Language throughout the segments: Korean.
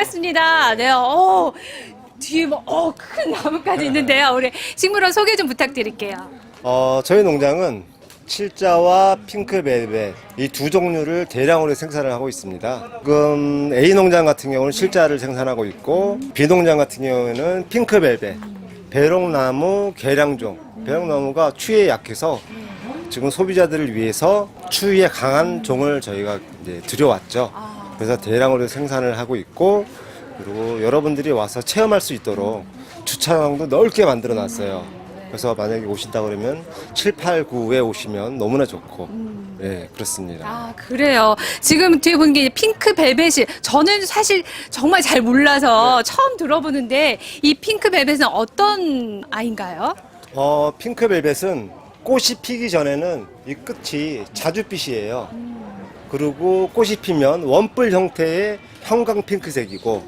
반갑습니다. 네, 어, 뒤에 뭐, 어, 큰 나무까지 있는데요. 우리 식물원 소개 좀 부탁드릴게요. 어, 저희 농장은 칠자와 핑크벨벳 이 두 종류를 대량으로 생산을 하고 있습니다. 지금 A 농장 같은 경우는 칠자를 생산하고 있고 B 농장 같은 경우에는 핑크벨벳, 배롱나무, 계량종. 배롱나무가 추위에 약해서 지금 소비자들을 위해서 추위에 강한 종을 저희가 이제 들여왔죠. 그래서 대량으로 생산을 하고 있고 그리고 여러분들이 와서 체험할 수 있도록 주차장도 넓게 만들어 놨어요. 그래서 만약에 오신다 그러면 7, 8, 9에 오시면 너무나 좋고 예 그렇습니다. 아, 그래요. 지금 뒤에 보는 게 핑크 벨벳이, 저는 사실 정말 잘 몰라서 처음 들어보는데, 이 핑크 벨벳은 어떤 아이인가요? 어 핑크벨벳은 꽃이 피기 전에는 이 끝이 자줏빛이에요. 그리고 꽃이 피면 원뿔 형태의 형광 핑크색이고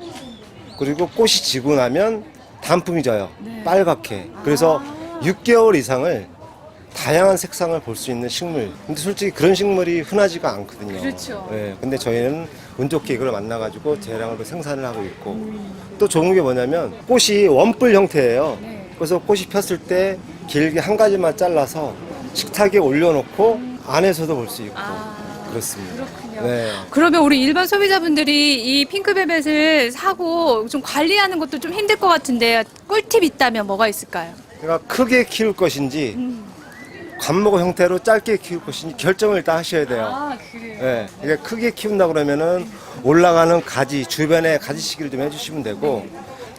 그리고 꽃이 지고 나면 단풍이 져요. 빨갛게. 그래서 6개월 이상을 다양한 색상을 볼 수 있는 식물. 근데 솔직히 그런 식물이 흔하지가 않거든요. 그렇죠. 예, 근데 저희는 운 좋게 이걸 만나가지고 대량으로 생산을 하고 있고 또 좋은 게 뭐냐면 꽃이 원뿔 형태예요. 그래서 꽃이 폈을 때 길게 한 가지만 잘라서 식탁에 올려놓고 안에서도 볼 수 있고 그렇습니다. 그렇군요. 네. 그러면 우리 일반 소비자분들이 이 핑크벨벳을 사고 좀 관리하는 것도 좀 힘들 것 같은데 꿀팁 있다면 뭐가 있을까요? 그러니까 크게 키울 것인지 관목 형태로 짧게 키울 것인지 결정을 일단 하셔야 돼요. 아, 그래요. 예, 이게 크게 키운다 그러면은 올라가는 가지 주변에 가지치기를 좀 해주시면 되고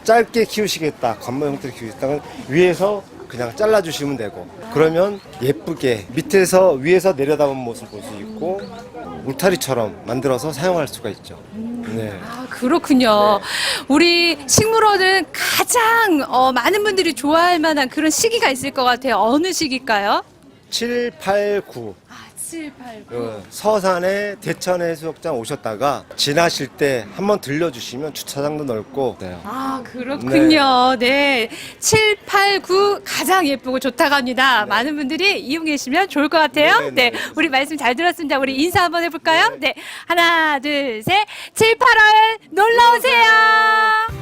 짧게 키우시겠다 관모 형태로 키우겠다면 위에서 그냥 잘라주시면 되고 그러면 예쁘게 밑에서 위에서 내려다보는 모습을 볼수 있고 울타리처럼 만들어서 사용할 수가 있죠. 네. 아, 그렇군요. 우리 식물원은 가장 어, 많은 분들이 좋아할 만한 그런 시기가 있을 것 같아요. 어느 시기일까요? 7, 8, 9 아, 7, 8, 그 서산에 대천 해수욕장 오셨다가 지나실 때 한번 들려주시면 주차장도 넓고 네. 아, 그렇군요. 네. 7, 8, 9 가장 예쁘고 좋다고 합니다. 많은 분들이 이용해 주시면 좋을 것 같아요. 네, 네. 네, 우리 말씀 잘 들었습니다. 우리 인사 한번 해볼까요? 네. 하나, 둘, 셋. 7, 8월 놀러 오세요.